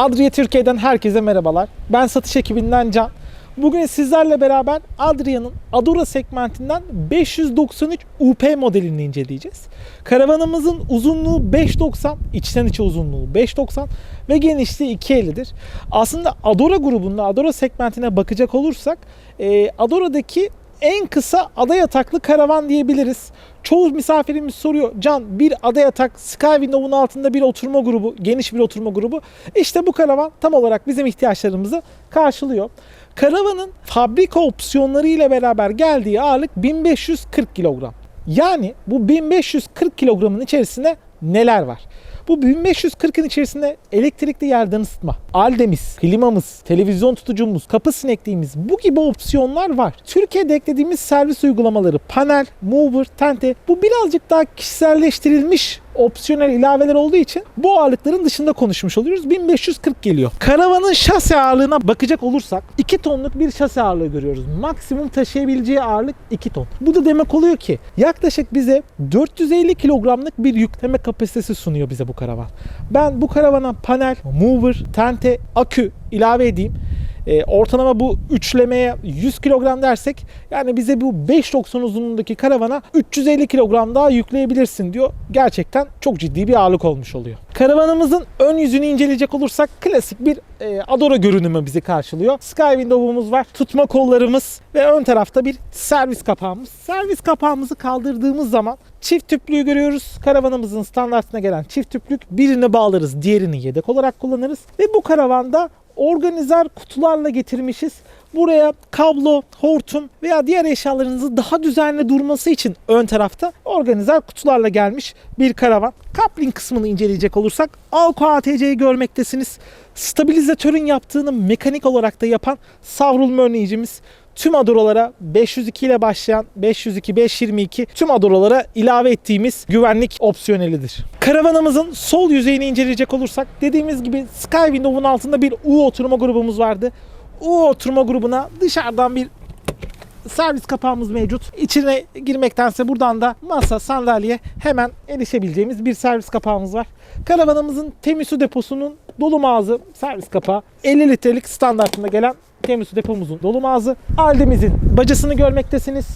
Adria Türkiye'den herkese merhabalar. Ben satış ekibinden Can. Bugün sizlerle beraber Adria'nın Adora segmentinden 593 UP modelini inceleyeceğiz. Karavanımızın uzunluğu 5.90, içten içe uzunluğu 5.90 ve genişliği 2.50'dir. Aslında Adora grubunda, Adora segmentine bakacak olursak e, Adora'daki en kısa ada yataklı karavan diyebiliriz. Çoğu misafirimiz soruyor. Can bir ada yatak Sky Window'un altında bir oturma grubu, geniş bir oturma grubu. İşte bu karavan tam olarak bizim ihtiyaçlarımızı karşılıyor. Karavanın fabrika opsiyonları ile beraber geldiği ağırlık 1540 kilogram. Yani bu 1540 kilogramın içerisinde neler var? Bu 1540'ın içerisinde elektrikli yerden ısıtma, aldemiz, klimamız, televizyon tutucumuz, kapı sinekliğimiz bu gibi opsiyonlar var. Türkiye'de eklediğimiz servis uygulamaları panel, mover, tente bu birazcık daha kişiselleştirilmiş opsiyonel ilaveler olduğu için bu ağırlıkların dışında konuşmuş oluyoruz. 1540 geliyor. Karavanın şase ağırlığına bakacak olursak 2 tonluk bir şase ağırlığı görüyoruz. Maksimum taşıyabileceği ağırlık 2 ton. Bu da demek oluyor ki yaklaşık bize 450 kilogramlık bir yükleme kapasitesi sunuyor bize bu karavan. Ben bu karavana panel, mover, tente, akü ilave edeyim. E, ortalama bu üçlemeye 100 kilogram dersek yani bize bu 5.90 uzunluğundaki karavana 350 kilogram daha yükleyebilirsin diyor. Gerçekten çok ciddi bir ağırlık olmuş oluyor. Karavanımızın ön yüzünü inceleyecek olursak klasik bir e, Adora görünümü bizi karşılıyor. Sky Window'umuz var, tutma kollarımız ve ön tarafta bir servis kapağımız. Servis kapağımızı kaldırdığımız zaman çift tüplüğü görüyoruz. Karavanımızın standartına gelen çift tüplük birini bağlarız, diğerini yedek olarak kullanırız ve bu karavanda organizer kutularla getirmişiz. Buraya kablo, hortum veya diğer eşyalarınızı daha düzenli durması için ön tarafta organizer kutularla gelmiş bir karavan. Coupling kısmını inceleyecek olursak Alco ATC'yi görmektesiniz. Stabilizatörün yaptığını mekanik olarak da yapan savrulma önleyicimiz tüm adoralara 502 ile başlayan 502 522 tüm adoralara ilave ettiğimiz güvenlik opsiyonelidir. Karavanımızın sol yüzeyini inceleyecek olursak dediğimiz gibi Sky Window'un altında bir U oturma grubumuz vardı. U oturma grubuna dışarıdan bir servis kapağımız mevcut. İçine girmektense buradan da masa, sandalye hemen erişebileceğimiz bir servis kapağımız var. Karavanımızın temiz su deposunun dolu ağzı servis kapağı 50 litrelik standartında gelen temiz depomuzun dolu ağzı. Aldemizin bacasını görmektesiniz.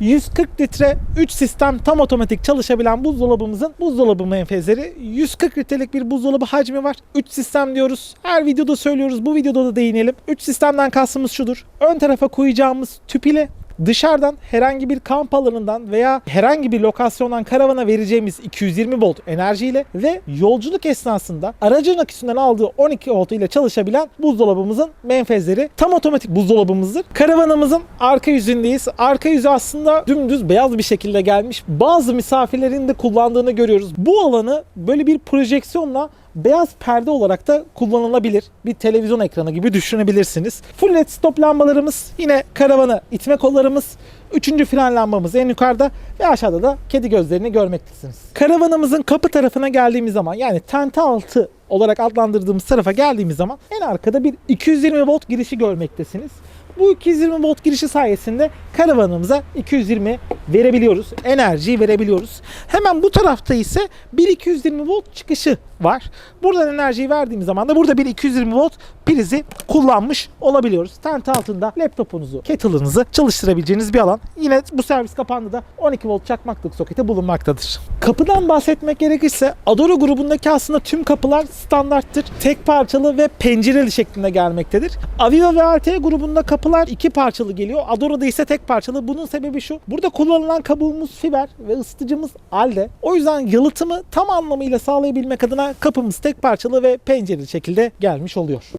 140 litre 3 sistem tam otomatik çalışabilen buzdolabımızın buzdolabı menfezleri 140 litrelik bir buzdolabı hacmi var. 3 sistem diyoruz. Her videoda söylüyoruz. Bu videoda da değinelim. 3 sistemden kastımız şudur. Ön tarafa koyacağımız tüp ile dışarıdan herhangi bir kamp alanından veya herhangi bir lokasyondan karavana vereceğimiz 220 volt enerjiyle ve yolculuk esnasında aracın aküsünden aldığı 12 volt ile çalışabilen buzdolabımızın menfezleri tam otomatik buzdolabımızdır. Karavanımızın arka yüzündeyiz. Arka yüzü aslında dümdüz beyaz bir şekilde gelmiş. Bazı misafirlerin de kullandığını görüyoruz. Bu alanı böyle bir projeksiyonla beyaz perde olarak da kullanılabilir. Bir televizyon ekranı gibi düşünebilirsiniz. Full led stop lambalarımız yine karavanı itme kollarımız. Üçüncü fren lambamız en yukarıda ve aşağıda da kedi gözlerini görmektesiniz. Karavanımızın kapı tarafına geldiğimiz zaman yani tente altı olarak adlandırdığımız tarafa geldiğimiz zaman en arkada bir 220 volt girişi görmektesiniz. Bu 220 volt girişi sayesinde karavanımıza 220 verebiliyoruz. Enerjiyi verebiliyoruz. Hemen bu tarafta ise bir 220 volt çıkışı var. Buradan enerjiyi verdiğimiz zaman da burada bir 220 volt prizi kullanmış olabiliyoruz. Tent altında laptopunuzu, kettle'ınızı çalıştırabileceğiniz bir alan. Yine bu servis kapağında da 12 volt çakmaklık soketi bulunmaktadır. Kapıdan bahsetmek gerekirse Adora grubundaki aslında tüm kapılar standarttır. Tek parçalı ve pencereli şeklinde gelmektedir. Aviva ve RT grubunda kapılar iki parçalı geliyor. Adora'da ise tek parçalı. Bunun sebebi şu. Burada kullanılan kabuğumuz fiber ve ısıtıcımız alde. O yüzden yalıtımı tam anlamıyla sağlayabilmek adına kapımız tek parçalı ve pencereli şekilde gelmiş oluyor.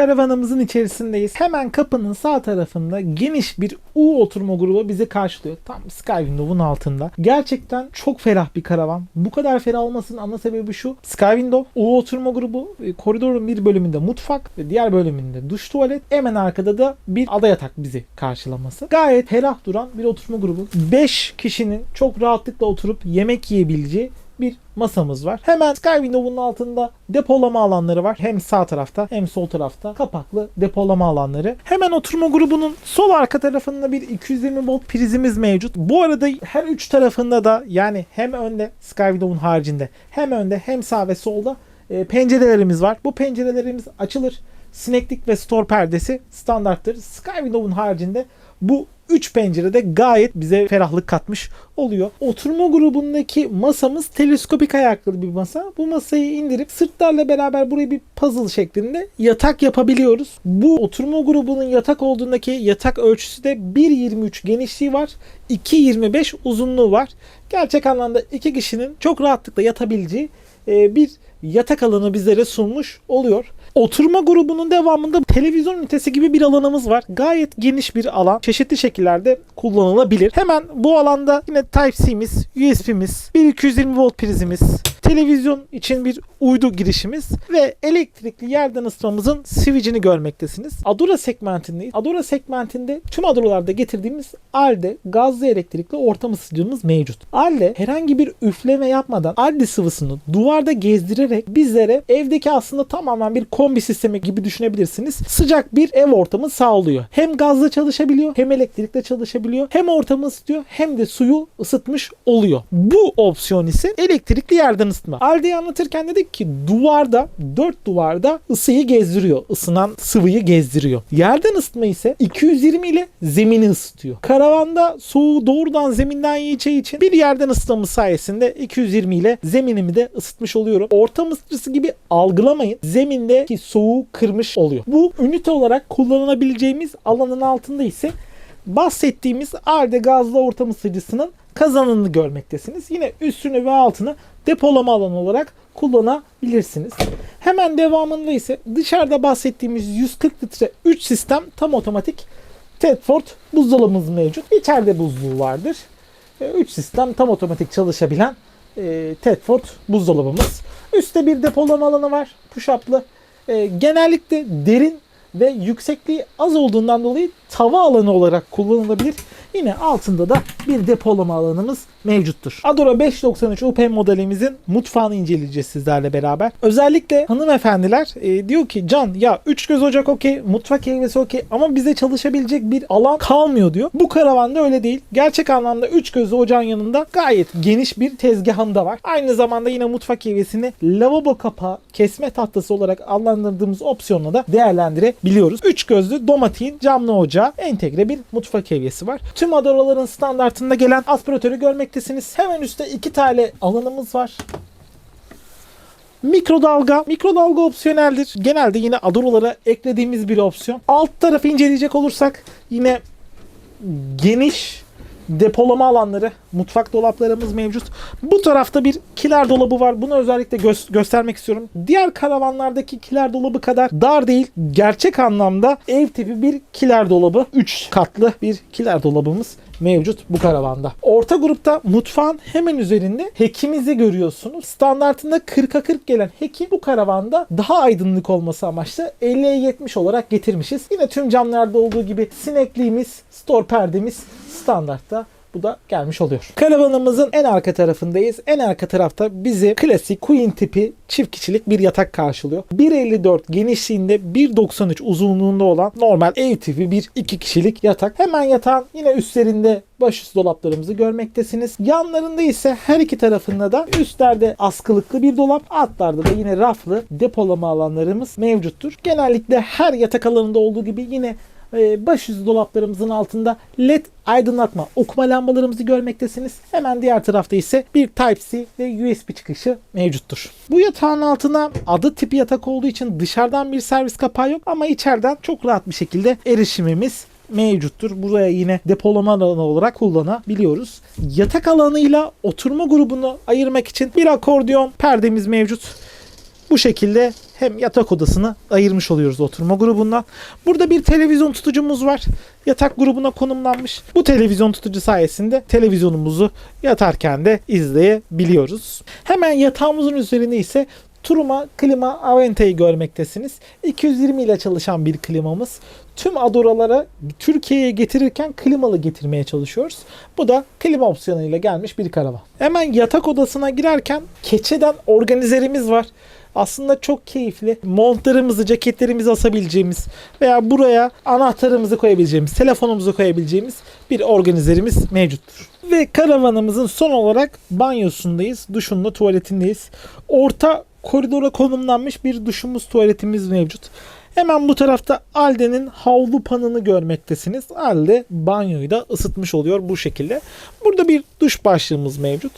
Karavanımızın içerisindeyiz. Hemen kapının sağ tarafında geniş bir U oturma grubu bizi karşılıyor. Tam Sky Window'un altında. Gerçekten çok ferah bir karavan. Bu kadar ferah olmasının ana sebebi şu. Sky Window, U oturma grubu, e, koridorun bir bölümünde mutfak ve diğer bölümünde duş tuvalet. Hemen arkada da bir ada yatak bizi karşılaması. Gayet ferah duran bir oturma grubu. 5 kişinin çok rahatlıkla oturup yemek yiyebileceği bir masamız var. Hemen Sky Window'un altında depolama alanları var. Hem sağ tarafta hem sol tarafta kapaklı depolama alanları. Hemen oturma grubunun sol arka tarafında bir 220 volt prizimiz mevcut. Bu arada her üç tarafında da yani hem önde Sky Window'un haricinde hem önde hem sağ ve solda e, pencerelerimiz var. Bu pencerelerimiz açılır. Sineklik ve store perdesi standarttır. Sky Window'un haricinde bu 3 pencerede gayet bize ferahlık katmış oluyor. Oturma grubundaki masamız teleskopik ayaklı bir masa. Bu masayı indirip sırtlarla beraber burayı bir puzzle şeklinde yatak yapabiliyoruz. Bu oturma grubunun yatak olduğundaki yatak ölçüsü de 1.23 genişliği var. 2.25 uzunluğu var. Gerçek anlamda iki kişinin çok rahatlıkla yatabileceği e, bir yatak alanı bizlere sunmuş oluyor. Oturma grubunun devamında televizyon ünitesi gibi bir alanımız var. Gayet geniş bir alan. Çeşitli şekillerde kullanılabilir. Hemen bu alanda yine Type-C'miz, USB'miz, bir 220 volt prizimiz, televizyon için bir uydu girişimiz ve elektrikli yerden ısıtmamızın switch'ini görmektesiniz. Adora segmentindeyiz. Adora segmentinde tüm Adora'larda getirdiğimiz ALDE gazlı elektrikli ortam ısıtıcımız mevcut. ALDE herhangi bir üfleme yapmadan ALDE sıvısını duvarda gezdirerek bizlere evdeki aslında tamamen bir kombi sistemi gibi düşünebilirsiniz. Sıcak bir ev ortamı sağlıyor. Hem gazla çalışabiliyor hem elektrikle çalışabiliyor. Hem ortamı ısıtıyor hem de suyu ısıtmış oluyor. Bu opsiyon ise elektrikli yerden ısıtma. Alde'yi anlatırken dedik ki duvarda, dört duvarda ısıyı gezdiriyor. Isınan sıvıyı gezdiriyor. Yerden ısıtma ise 220 ile zemini ısıtıyor. Karavanda soğuğu doğrudan zeminden yiyeceği için bir yerden ısıtmamız sayesinde 220 ile zeminimi de ısıtmış oluyorum. Ortam ısıtıcısı gibi algılamayın. Zemindeki soğuğu kırmış oluyor. Bu ünite olarak kullanabileceğimiz alanın altında ise bahsettiğimiz Arde gazlı ortam ısıtıcısının kazanını görmektesiniz. Yine üstünü ve altını depolama alanı olarak kullanabilirsiniz. Hemen devamında ise dışarıda bahsettiğimiz 140 litre 3 sistem tam otomatik Tedford buzdolabımız mevcut. İçeride buzluğu vardır. 3 sistem tam otomatik çalışabilen e, Tedford buzdolabımız. Üstte bir depolama alanı var. Push-up'lı. E, genellikle derin ve yüksekliği az olduğundan dolayı tava alanı olarak kullanılabilir. Yine altında da bir depolama alanımız mevcuttur. Adora 593 UP modelimizin mutfağını inceleyeceğiz sizlerle beraber. Özellikle hanımefendiler e, diyor ki Can ya 3 göz ocak okey, mutfak helvesi okey ama bize çalışabilecek bir alan kalmıyor diyor. Bu karavanda öyle değil. Gerçek anlamda 3 gözlü ocağın yanında gayet geniş bir tezgahında var. Aynı zamanda yine mutfak helvesini lavabo kapağı kesme tahtası olarak adlandırdığımız opsiyonla da değerlendirebiliyoruz. 3 gözlü domatiğin camlı ocağı entegre bir mutfak hevyesi var. Tüm adoraların standartında gelen aspiratörü görmektesiniz. Hemen üstte iki tane alanımız var. Mikrodalga. Mikrodalga opsiyoneldir. Genelde yine adoralara eklediğimiz bir opsiyon. Alt tarafı inceleyecek olursak yine geniş depolama alanları, mutfak dolaplarımız mevcut. Bu tarafta bir kiler dolabı var. Bunu özellikle gö- göstermek istiyorum. Diğer karavanlardaki kiler dolabı kadar dar değil. Gerçek anlamda ev tipi bir kiler dolabı. 3 katlı bir kiler dolabımız mevcut bu karavanda. Orta grupta mutfağın hemen üzerinde hekimizi görüyorsunuz. Standartında 40'a 40 gelen heki bu karavanda daha aydınlık olması amaçlı 50'ye 70 olarak getirmişiz. Yine tüm camlarda olduğu gibi sinekliğimiz, store perdemiz standartta bu da gelmiş oluyor. Karavanımızın en arka tarafındayız. En arka tarafta bizi klasik queen tipi çift kişilik bir yatak karşılıyor. 1.54 genişliğinde 1.93 uzunluğunda olan normal ev tipi bir iki kişilik yatak. Hemen yatağın yine üstlerinde başüstü dolaplarımızı görmektesiniz. Yanlarında ise her iki tarafında da üstlerde askılıklı bir dolap, altlarda da yine raflı depolama alanlarımız mevcuttur. Genellikle her yatak alanında olduğu gibi yine e, başüstü dolaplarımızın altında led aydınlatma okuma lambalarımızı görmektesiniz. Hemen diğer tarafta ise bir Type-C ve USB çıkışı mevcuttur. Bu yatağın altına adı tipi yatak olduğu için dışarıdan bir servis kapağı yok ama içeriden çok rahat bir şekilde erişimimiz mevcuttur. Buraya yine depolama alanı olarak kullanabiliyoruz. Yatak alanıyla oturma grubunu ayırmak için bir akordeon perdemiz mevcut. Bu şekilde hem yatak odasını ayırmış oluyoruz oturma grubundan. Burada bir televizyon tutucumuz var. Yatak grubuna konumlanmış. Bu televizyon tutucu sayesinde televizyonumuzu yatarken de izleyebiliyoruz. Hemen yatağımızın üzerinde ise Turuma Klima Avente'yi görmektesiniz. 220 ile çalışan bir klimamız. Tüm Adora'lara Türkiye'ye getirirken klimalı getirmeye çalışıyoruz. Bu da klima opsiyonuyla gelmiş bir karavan. Hemen yatak odasına girerken keçeden organizerimiz var. Aslında çok keyifli. Montlarımızı, ceketlerimizi asabileceğimiz veya buraya anahtarımızı koyabileceğimiz, telefonumuzu koyabileceğimiz bir organizerimiz mevcuttur. Ve karavanımızın son olarak banyosundayız. Duşunda tuvaletindeyiz. Orta koridora konumlanmış bir duşumuz, tuvaletimiz mevcut. Hemen bu tarafta Alde'nin havlu panını görmektesiniz. Alde banyoyu da ısıtmış oluyor bu şekilde. Burada bir duş başlığımız mevcut.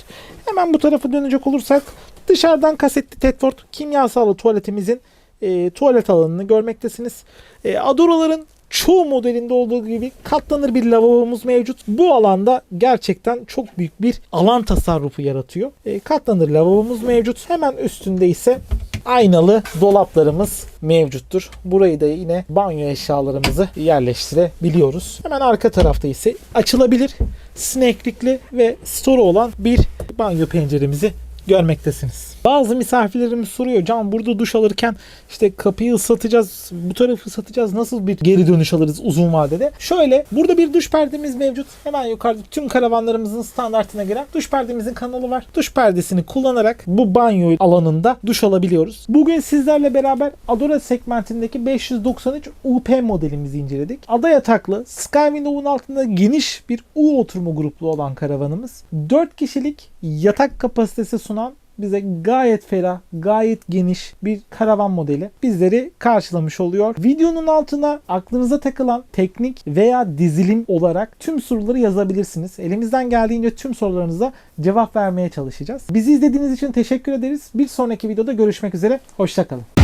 Hemen bu tarafa dönecek olursak dışarıdan kasetli Tedford kimyasallı tuvaletimizin e, tuvalet alanını görmektesiniz. E, Adora'ların çoğu modelinde olduğu gibi katlanır bir lavabomuz mevcut. Bu alanda gerçekten çok büyük bir alan tasarrufu yaratıyor. E, katlanır lavabomuz mevcut. Hemen üstünde ise aynalı dolaplarımız mevcuttur. Burayı da yine banyo eşyalarımızı yerleştirebiliyoruz. Hemen arka tarafta ise açılabilir, sineklikli ve store olan bir banyo penceremizi görmektesiniz. Bazı misafirlerimiz soruyor Can burada duş alırken işte kapıyı ısıtacağız, bu tarafı ısıtacağız nasıl bir geri dönüş alırız uzun vadede? Şöyle burada bir duş perdemiz mevcut. Hemen yukarıda tüm karavanlarımızın standartına giren duş perdemizin kanalı var. Duş perdesini kullanarak bu banyo alanında duş alabiliyoruz. Bugün sizlerle beraber Adora segmentindeki 593 UP modelimizi inceledik. Ada yataklı Skywindow'un altında geniş bir U oturma gruplu olan karavanımız 4 kişilik yatak kapasitesi sunan bize gayet ferah, gayet geniş bir karavan modeli bizleri karşılamış oluyor. Videonun altına aklınıza takılan teknik veya dizilim olarak tüm soruları yazabilirsiniz. Elimizden geldiğince tüm sorularınıza cevap vermeye çalışacağız. Bizi izlediğiniz için teşekkür ederiz. Bir sonraki videoda görüşmek üzere. Hoşçakalın.